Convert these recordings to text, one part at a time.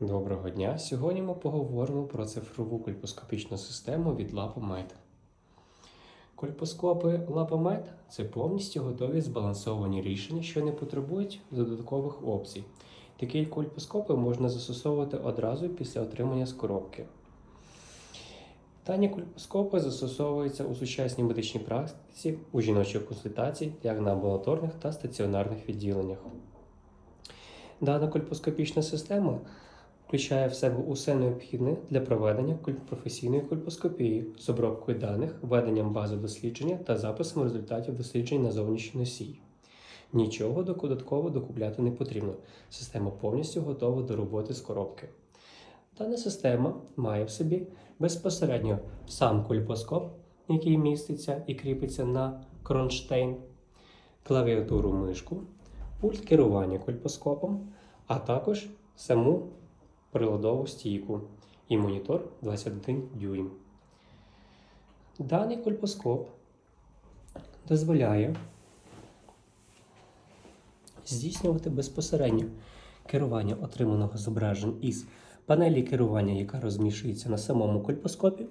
Доброго дня! Сьогодні ми поговоримо про цифрову кольпоскопічну систему від LapoMed. Кольпоскопи LapoMed – це повністю готові збалансовані рішення, що не потребують додаткових опцій. Такі кольпоскопи можна застосовувати одразу після отримання з коробки. Дані кольпоскопи застосовуються у сучасній медичній практиці у жіночих консультацій, як на амбулаторних та стаціонарних відділеннях. Дана кольпоскопічна система включає в себе усе необхідне для проведення професійної кольпоскопії з обробкою даних, введенням бази дослідження та записом результатів досліджень на зовнішній носій. Нічого додатково докупляти не потрібно. Система повністю готова до роботи з коробки. Дана система має в собі безпосередньо сам кольпоскоп, який міститься і кріпиться на кронштейн, клавіатуру мишку, пульт керування кольпоскопом, а також саму приладову стійку і монітор 21 дюйм. Даний кольпоскоп дозволяє здійснювати безпосередньо керування отриманого зображень із панелі керування, яка розміщується на самому кольпоскопі.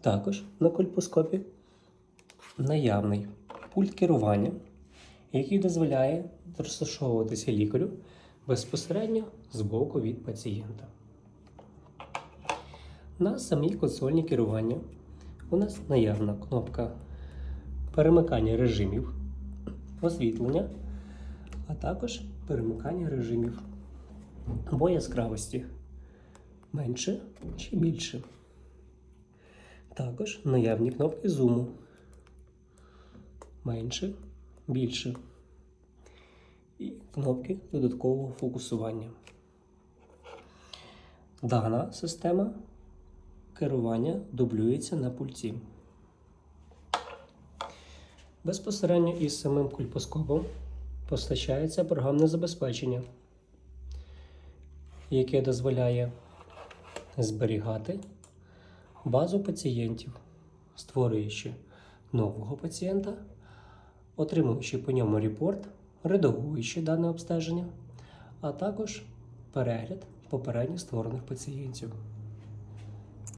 Також на кольпоскопі наявний пульт керування, який дозволяє розташовуватися лікарю безпосередньо збоку від пацієнта. На самій консольні керування у нас наявна кнопка перемикання режимів освітлення, а також перемикання режимів або яскравості менше чи більше. Також наявні кнопки зуму менше, більше кнопки додаткового фокусування. Дана система керування дублюється на пульті. Безпосередньо із самим кульпоскопом постачається програмне забезпечення, яке дозволяє зберігати базу пацієнтів, створюючи нового пацієнта, отримуючи по ньому репорт, редагуючи дане обстеження, а також перегляд попередньо створених пацієнтів.